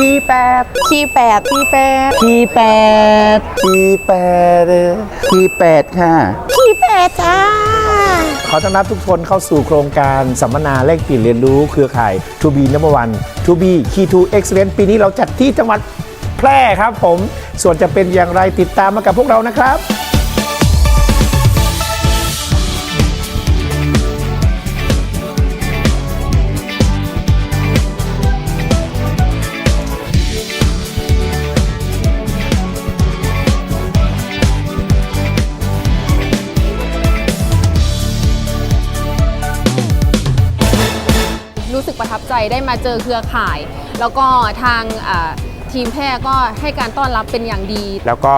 ขี้แปดขี้แปดขี้แปดขี้แปดขี้แปดขี้แปดค่ะขี้แปดจ้าขอต้อนรับทุกคนเข้าสู่โครงการสัมมนาแลกเปลี่ยนเรียนรู้เครือข่าย To be number one To be key to excellence ปีนี้เราจัดที่จังหวัดแพร่ครับผม ส่วนจะเป็นอย่างไรติดตามมากับพวกเรานะครับ รู้สึกประทับใจได้มาเจอเครือข่าย แล้วก็ทางอ่าทีมแพทย์ก็ให้การต้อนรับเป็นอย่างดี แล้วก็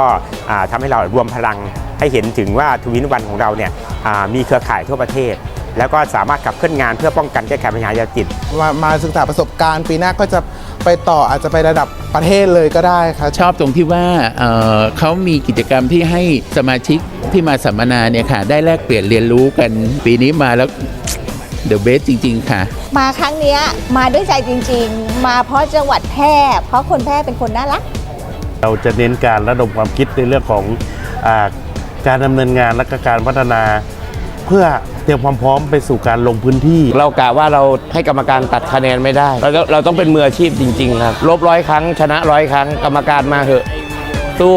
อ่าทำให้เรารวมพลังให้เห็นถึงว่าทวินวันของเราเนี่ยอ่ามีเครือข่ายทั่วประเทศ แล้วก็สามารถขับเคลื่อนงานเพื่อป้องกันแก้ไขปัญหายาเสพติดมามาศึกษาประสบการณ์ ปีหน้าก็จะไปต่ออาจจะไประดับประเทศเลยก็ได้ครับชอบตรงที่ว่าเอ่อเขามีกิจกรรมที่ให้สมาชิกที่มาสัมมนาเนี่ยค่ะได้แลกเปลี่ยนเรียนรู้กัน ปีนี้มาแล้ว เดอะเบสจริง ๆ ค่ะ มาครั้งเนี้ยมาด้วยใจจริง ๆ มาเพราะจังหวัดแพร่เพราะคนแพร่เป็นคนน่ารัก เราจะเน้นการระดมความคิดในเรื่องของอาการดำเนินงานและก็การพัฒนา เพื่อเตรียมความพร้อมไปสู่การลงพื้นที่ เรากะว่าเราให้กรรมการตัดคะแนนไม่ได้ เราต้องเราต้องเป็นมืออาชีพจริง ๆ ครับลบร้อยครั้ง ชนะร้อยครั้งกรรมการมาเหอะสู้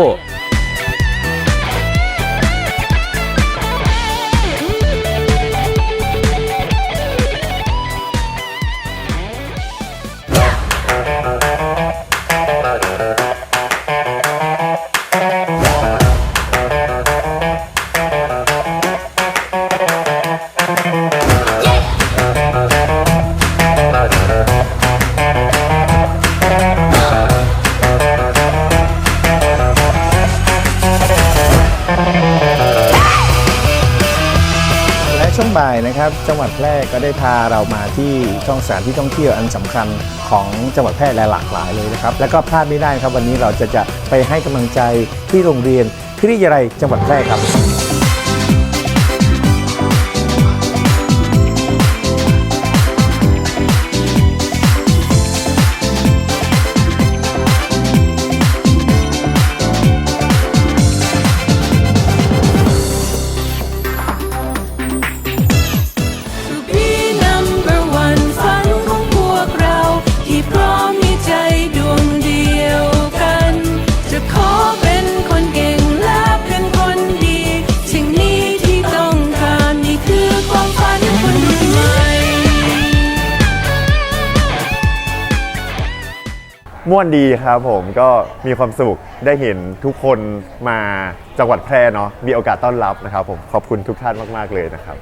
ช่วงบ่ายนะครับ จังหวัดแพร่ก็ได้พาเรามาที่ช่องสถานที่ท่องเที่ยวอันสำคัญของจังหวัดแพร่และหลากหลายเลยนะครับ แล้วก็พลาดไม่ได้ครับวันนี้เราจะจะไปให้กำลังใจที่โรงเรียนพิริยาลัยจังหวัดแพร่ครับ ม่วนดีครับผมก็มีความสุขได้เห็นทุกคนมาจังหวัดแพร่เนาะมีโอกาสต้อนรับนะครับผมขอบคุณทุกท่านมาก ๆ เลยนะครับ